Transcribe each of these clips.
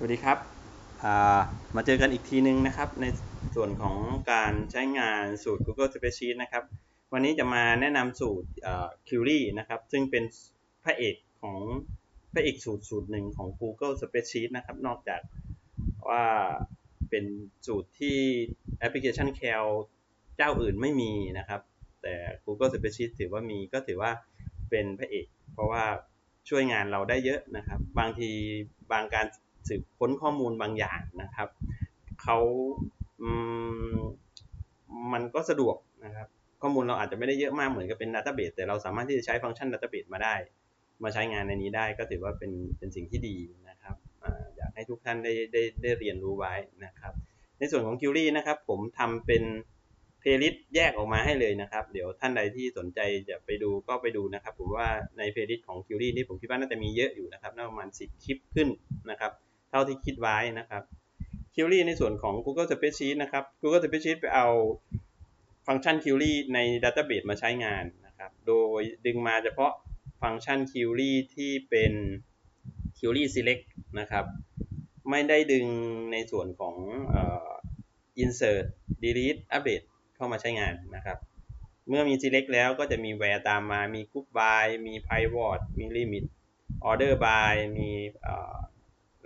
สวัสดีครับ มาเจอกันอีกทีนึงนะครับ ในส่วนของการใช้งานสูตร Google Spreadsheet นะครับ วันนี้จะมาแนะนำสูตร Query นะครับ ซึ่งเป็นพระเอกของพระเอกสูตรสูตรหนึ่งของ Google Spreadsheet นะครับ นอกจากว่าเป็นสูตรที่แอปพลิเคชัน Cal เจ้าอื่นไม่มีนะครับ แต่ Google Spreadsheet ถือว่ามีก็ถือว่าเป็นพระเอก เพราะว่าช่วยงานเราได้เยอะนะครับ บางทีบางการ สืบค้นข้อมูลบางอย่างนะครับเขามันก็สะดวกนะครับ ข้อมูลเราอาจจะไม่ได้เยอะมากเหมือนกับเป็นดัตเตอร์เบสแต่เราสามารถที่จะใช้ฟังก์ชันดัตเตอร์เบสมาได้ มาใช้งานในนี้ได้ก็ถือว่าเป็นเป็นสิ่งที่ดีนะครับออยากให้ทุกท่านได้ได้ได้เรียนรู้ไว้นะครับ ในส่วนของ Query นะครับ ผมทำเป็นเพลย์ลิสต์แยกออกมาให้เลยนะครับ เดี๋ยวท่านใดที่สนใจจะไปดูก็ไปดูนะครับ ผมว่าในเพลย์ลิสต์ของ Query นี่ผมคิดว่าน่าจะมีเยอะอยู่นะครับน่าประมาณ 10 คลิปขึ้นนะครับ เท่าที่คิดไว้นะครับ Query ในส่วนของ Google Spreadsheet นะครับ Google Spreadsheet ไปเอาฟังก์ชัน Query ใน Database มาใช้งานนะครับ โดยดึงมาเฉพาะฟังก์ชัน Query ที่เป็น Query Select นะครับ ไม่ได้ดึงในส่วนของอ insert delete update เข้ามาใช้งานนะครับ เมื่อมี select แล้วก็จะมี where ตามมา มี group by มี pivot มี limit order by มี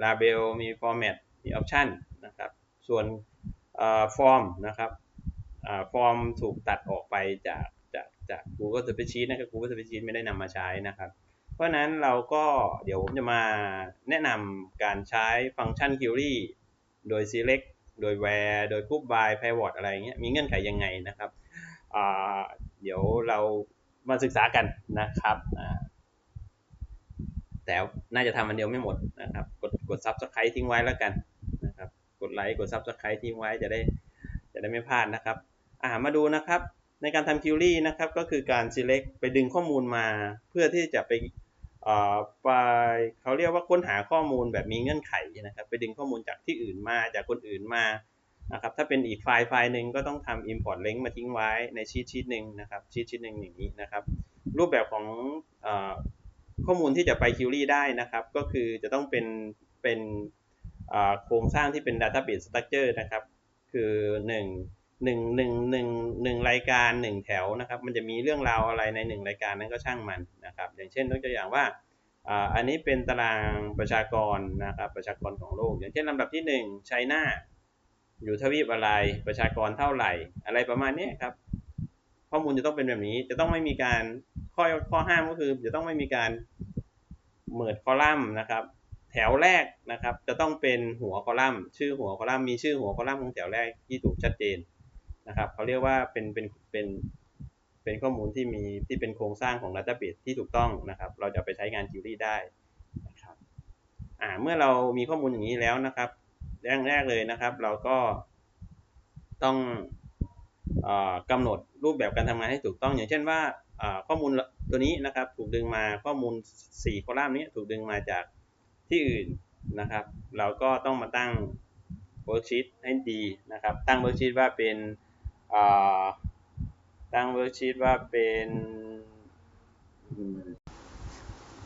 label มี format มี option นะครับ ส่วน form นะครับ form ถูกตัดออกไปจากจากจาก Google Spreadsheet นะครับ Google Spreadsheet ไม่ได้นำมาใช้นะครับ เพราะนั้นเราก็เดี๋ยวผมจะมาแนะนำการใช้ฟังก์ชัน query โดย select โดย where โดย group by pivot อะไรเงี้ยมีเงื่อนไขยังไงนะครับ เดี๋ยวเรามาศึกษากันนะครับแต่น่าจะทำมันเดียวไม่หมดนะครับ ดกดซับสไครต์ทิ้งไว้แล้วกันนะครับ กดไลค์กดซับสไครต์ทิ้งไว้จะได้จะได้ไม่พลาดนะครับอ่ามาดูนะครับในการทำคิวรี่นะครับก็คือการ select ไปดึงข้อมูลมา เพื่อที่จะไปอ่าไปเขาเรียกว่าค้นหาข้อมูลแบบมีเงื่อนไขนะครับ ไปดึงข้อมูลจากที่อื่นมาจากคนอื่นมานะครับถ้าเป็นอีกไฟล์ไฟล์หนึ่งก็ต้องทำ import link มาทิ้งไว้ในชีตชีตหนึ่งนะครับชีตชีตหนึ่งอย่างนี้นะครับ รูปแบบของข้อมูลที่จะไปคิวรี่ได้นะครับ ก็คือจะต้องเป็น เป็นโครงสร้างที่เป็น Database Structure นะครับ คือ 1 1 1 1 1รายการ 1 แถวนะครับ มันจะมีเรื่องราวอะไรใน 1 รายการนั้นก็ช่างมันนะครับ อย่างเช่นยกตัวอย่างว่าอันนี้เป็นตารางประชากรนะครับ ประชากรของโลก อย่างเช่นลำดับที่ 1 ไชน่า อยู่ทวีปอะไร ประชากรเท่าไหร่ อะไรประมาณนี้ครับ ข้อมูลจะต้องเป็นแบบนี้ จะต้องไม่มีการข้อข้อห้ามก็คือ จะต้องไม่มีการเมิดคอลัมน์นะครับ แถวแรกนะครับจะต้องเป็นหัวคอลัมน์ ชื่อหัวคอลัมน์มีชื่อหัวคอลัมน์ของแถวแรกที่ถูกชัดเจนนะครับเขาเรียกว่าเป็นเป็นเป็นเป็นข้อมูลที่มีที่เป็นโครงสร้างของ Database ที่ถูกต้องนะครับ เราจะไปใช้งาน Query ได้นะครับอ่าเมื่อเรามีข้อมูลอย่างนี้แล้วนะครับแรกแรกเลยนะครับ เราก็ต้องอกำหนดรูปแบบการทำงานให้ถูกต้อง อย่างเช่นว่าข้อมูลตัวนี้นะครับ ถูกดึงมาข้อมูล 4 คอลัมน์นี้ถูกดึงมาจาก ที่อื่นนะครับ เราก็ต้องมาตั้งเวิร์กชีตให้ดีนะครับ ตั้งเวิร์กชีตว่าเป็นตั้งเวิร์กชีตว่าเป็น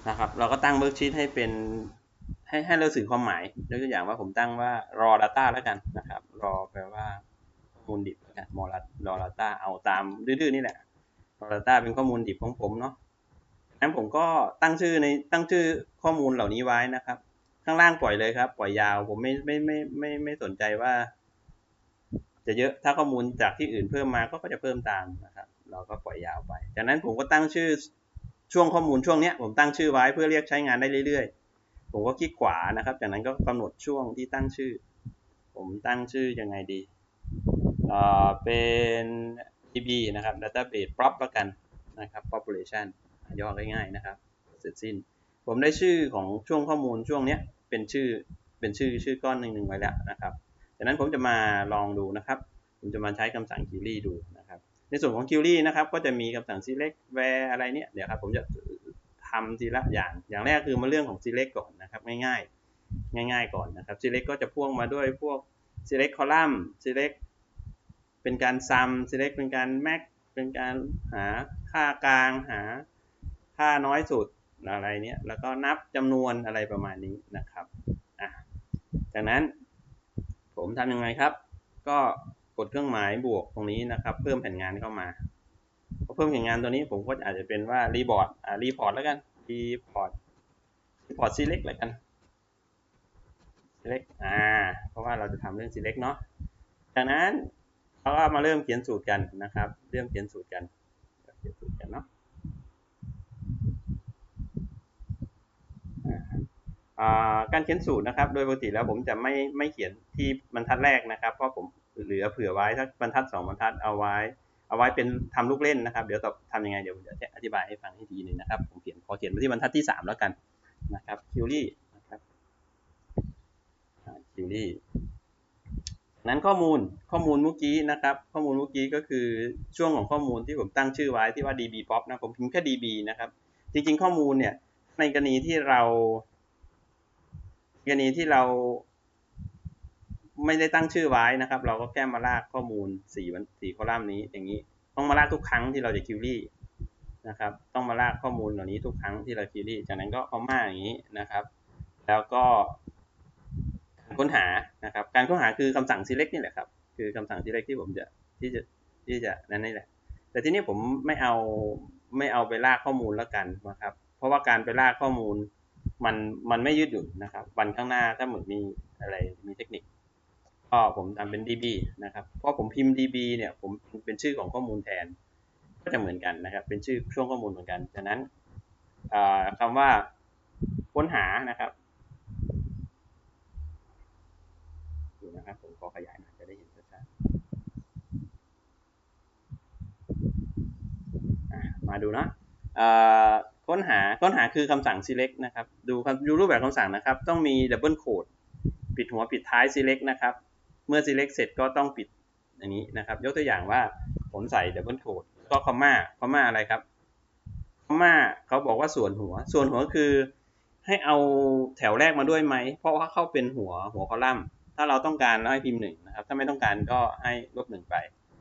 นะครับ เราก็ตั้งเวิร์กชีตให้เป็นให้ให้เราสื่อความหมายยกตัวอย่างว่าผมตั้งว่ารอ data แล้วกันนะครับ รอแปลว่าข้อมูลดิบแล้วกันมอลรอ data เอาตามดื้อๆนี่แหละรอ data เป็นข้อมูลดิบของผมเนาะ นั้นผมก็ตั้งชื่อในตั้งชื่อข้อมูลเหล่านี้ไว้นะครับ ข้างล่างปล่อยเลยครับ ปล่อยยาว ผมไม่ไม่ไม่ไม่ไม่สนใจว่า จะเยอะถ้าข้อมูลจากที่อื่นเพิ่มมาก็จะเพิ่มตามนะครับ เราก็ปล่อยยาวไป จากนั้นผมก็ตั้งชื่อช่วงข้อมูลช่วงนี้ผมตั้งชื่อไว้เพื่อเรียกใช้งานได้เรื่อยๆ ผมก็คลิกขวานะครับ จากนั้นก็กำหนดช่วงที่ตั้งชื่อ ผมตั้งชื่อยังไงดีเอ่อเป็น DB นะครับ database prop ประกันนะครับ population ย่อง่ายๆนะครับ เสร็จสิ้น ผมได้ชื่อของช่วงข้อมูลช่วงนี้เป็นชื่อเป็นชื่อชื่อก้อนหนึ่งๆไว้แล้วนะครับจากนั้นผมจะมาลองดูนะครับผมจะมาใช้คำสั่ง query ดูนะครับ ในส่วนของ query นะครับ ก็จะมีคำสั่ง select where อะไรเนี่ยเดี๋ยวครับผมจะทำทีละอย่าง อย่างแรกคือมาเรื่องของ select ก่อนนะครับ ง่ายๆ ง่าย ๆ ก่อนนะครับ select ก็จะพ่วงมาด้วยพวก select column select เป็นการ sum select เป็นการ max เป็นการหาค่ากลางหา ค่าน้อยสุดอะไรเนี้ยแล้วก็นับจำนวนอะไรประมาณนี้นะครับอะจากนั้น ผมทำยังไงครับ ก็กดเครื่องหมายบวกตรงนี้นะครับ เพิ่มแผ่นงานเข้ามาพอเพิ่มแผ่นงานตัวนี้ผมก็อาจจะเป็นว่ารีบอร์ดอ่ารีพอร์ตแล้วกันรีพอร์ตรีพอร์ตซีเล็กแล้วกัน select อ่า เพราะว่าเราจะทำเรื่อง select เนาะ จากนั้นเราก็มาเริ่มเขียนสูตรกันนะครับ เริ่มเขียนสูตรกัน เขียนสูตรกันเนาะ การเขียนสูตรนะครับ โดยปกติแล้วผมจะไม่ไม่เขียนที่บรรทัดแรกนะครับ เพราะผมเหลือเผื่อไว้ถ้าบรรทัดสองบรรทัดเอาไว้ เอาไว้เป็นทำลูกเล่นนะครับ เดี๋ยวต่อทำยังไงเดี๋ยวจะอธิบายให้ฟังให้ทีหนึงนะครับ ผมเขียนพอเขียนไปที่บรรทัดที่สามแล้วกันนะครับคิวรี่คิวรี่นั้นข้อมูลข้อมูลเมื่อกี้นะครับ ข้อมูลเมื่อกี้ก็คือช่วงของข้อมูลที่ผมตั้งชื่อไว้ที่ว่า db pop นะผมพิมพ์แค่ db นะครับ จริงๆ ข้อมูลเนี่ยในกรณีที่เรา กรณีที่เราไม่ได้ตั้งชื่อไว้นะครับ เราก็แค่มาลากข้อมูลสี่สี่คอลัมน์นี้ อย่างนี้ต้องมาลากทุกครั้งที่เราจะคิวรี่นะครับ ต้องมาลากข้อมูลเหล่านี้ทุกครั้งที่เราคิวรี่ จากนั้นก็คอมมาอย่างนี้นะครับ แล้วก็ค้นหานะครับ การค้นหาคือคำสั่ง select นี่แหละครับ คือคำสั่ง select ที่ผมจะที่จะที่จะนั่นนี่แหละ แต่ที่นี้ผมไม่เอาไม่เอาไปลากข้อมูลแล้วกันนะครับ เพราะว่าการไปลากข้อมูล มันมันไม่ยืดหยุ่นนะครับ วันข้างหน้าถ้าเหมือนมีอะไรมีเทคนิคก็ผมทำเป็น db นะครับเพราะผมพิมพ์ db เนี่ยผมเป็นชื่อของข้อมูลแทน ก็จะเหมือนกันนะครับ เป็นชื่อช่วงข้อมูลเหมือนกันฉะนั้นคำว่าค้นหานะครับนะครับผมขอขยายหน่อยจะได้เห็นชัดๆมาดูนะ ค้นหาค้นหาคือคำสั่ง select นะครับ ดูดูรูปแบบคำสั่งนะครับ ต้องมี double quote ปิดหัวปิดท้าย select นะครับ เมื่อ select เสร็จก็ต้องปิดอันนี้นะครับ ยกตัวอย่างว่าผมใส่ double quote ก็คอมมาคอมมาอะไรครับคอมมาเขาบอกว่าส่วนหัว ส่วนหัวคือให้เอาแถวแรกมาด้วยไหม เพราะว่าเข้าเป็นหัวหัวคอลัมน์ ถ้าเราต้องการเราให้พิมพ์หนึ่งนะครับ ถ้าไม่ต้องการก็ให้ลบหนึ่งไป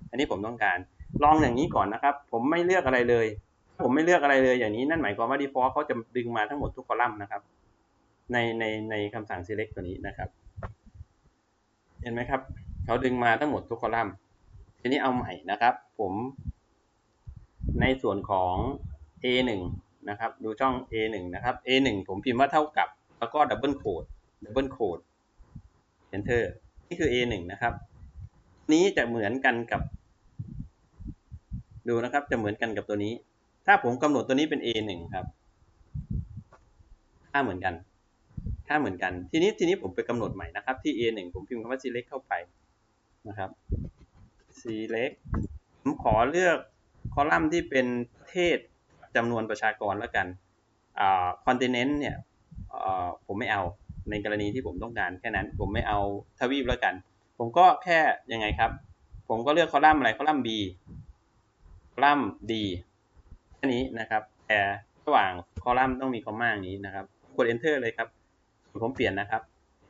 อันนี้ผมต้องการ ลองอย่างนี้ก่อนนะครับ ผมไม่เลือกอะไรเลย ผมไม่เลือกอะไรเลยอย่างนี้นั่นหมายความว่า default เขาจะดึงมาทั้งหมดทุกคอลัมน์นะครับ ในในในคำสั่ง select ตัวนี้นะครับ เห็นไหมครับเขาดึงมาทั้งหมดทุกคอลัมน์ทีนี้เอาใหม่นะครับ ผม ในส่วนของ A1 นะครับ ดูช่อง A1 นะครับ A1 ผมพิมพ์ว่าเท่ากับ แล้วก็ double quote double quote enter นี่คือ a1 นะครับ นี้จะเหมือนกันกับ ดูนะครับ จะเหมือนกันกับตัวนี้ ถ้าผมกำหนดตัวนี้เป็น a1 ครับค่าเหมือนกันค่าเหมือนกัน ทีนี้ทีนี้ผมไปกำหนดใหม่นะครับ ที่ a1 ผมพิมพ์คำว่า select เข้าไปนะครับ select ผมขอเลือกคอลัมน์ที่เป็นประเทศจำนวนประชากรแล้วกันอ่าคอนติเนนต์เนี่ยผมไม่เอาในกรณีที่ผมต้องการแค่นั้น ผมไม่เอาทวีปแล้วกัน ผมก็แค่ยังไงครับ ผมก็เลือกคอลัมน์อะไรคอลัมน์ B คอลัมน์ D นี้นะครับ แต่ระหว่างคอลัมน์ต้องมีคอมมาอย่างนี้นะครับ กด enter เลยครับ ผมเปลี่ยนนะครับ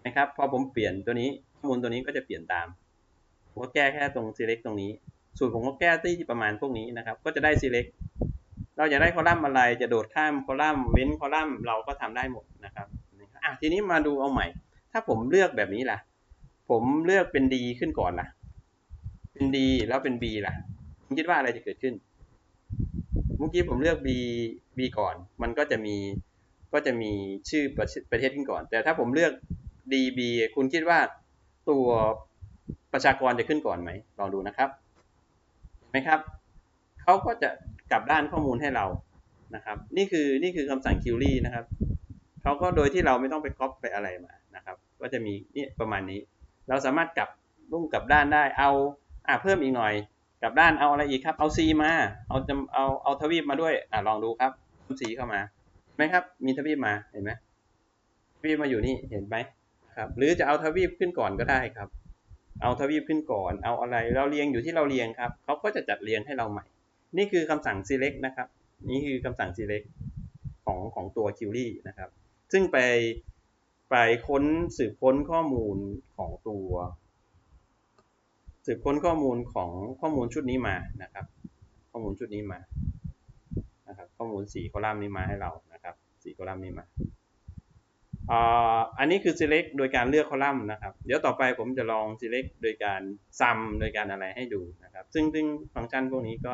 นะครับ พอผมเปลี่ยนตัวนี้ข้อมูลตัวนี้ก็จะเปลี่ยนตาม ผมก็แก้แค่ตรง select ตรงนี้ สูตรผมก็แก้ที่ประมาณพวกนี้นะครับ ก็จะได้ select เราจะได้คอลัมน์อะไร จะโดดข้ามคอลัมน์เว้นคอลัมน์เราก็ทำได้หมดนะครับอะทีนี้มาดูเอาใหม่ ถ้าผมเลือกแบบนี้ล่ะ ผมเลือกเป็น D ขึ้นก่อนล่ะ เป็น D แล้วเป็น B ล่ะคุณคิดว่าอะไรจะเกิดขึ้น เมื่อกี้ผมเลือก B B ก่อน มันก็จะมีก็จะมีชื่อประเทศขึ้นก่อน แต่ถ้าผมเลือก D B คุณคิดว่าตัวประชากรจะขึ้นก่อนไหมลองดูนะครับเห็นไหมครับเขาก็จะกลับด้านข้อมูลให้เรานะครับ นี่คือนี่คือคำสั่ง query นะครับเขาก็โดยที่เราไม่ต้องไปก๊อปไปอะไรมานะครับ ก็จะมีนี่ประมาณนี้ เราสามารถกลับรุ่งกลับด้านได้เอาอ่าเพิ่มอีกหน่อย กลับด้านเอาอะไรอีกครับ เอา C มาเอาจำเอาเอาทวีปมาด้วย อ่าลองดูครับเพิ่ม C เข้ามาไหมครับ มีทวีปมาเห็นไหมทวีปมาอยู่นี่เห็นไหมครับ หรือจะเอาทวีปขึ้นก่อนก็ได้ครับ เอาทวีปขึ้นก่อน เอาอะไรเราเรียงอยู่ที่เราเรียงครับเขาก็จะจัดเรียงให้เราใหม่ นี่คือคำสั่ง select นะครับ นี่คือคำสั่ง select ของของตัว query นะครับ ซึ่งไปไปค้นสืบค้นข้อมูลของตัว สืบค้นข้อมูลของข้อมูลชุดนี้มานะครับ ข้อมูลชุดนี้มานะครับ ข้อมูลสี่คอลัมน์นี้มาให้เรานะครับสี่คอลัมน์นี้มาอ่าอันนี้คือ select โดยการเลือกคอลัมน์นะครับ เดี๋ยวต่อไปผมจะลอง select โดยการ sum โดยการอะไรให้ดูนะครับ ซึ่งซึ่งฟังก์ชันพวกนี้ก็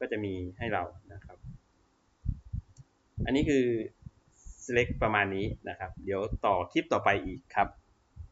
ก็จะมีให้เรานะครับ อันนี้คือ select ประมาณนี้นะครับ เดี๋ยวต่อคลิปต่อไปอีกครับ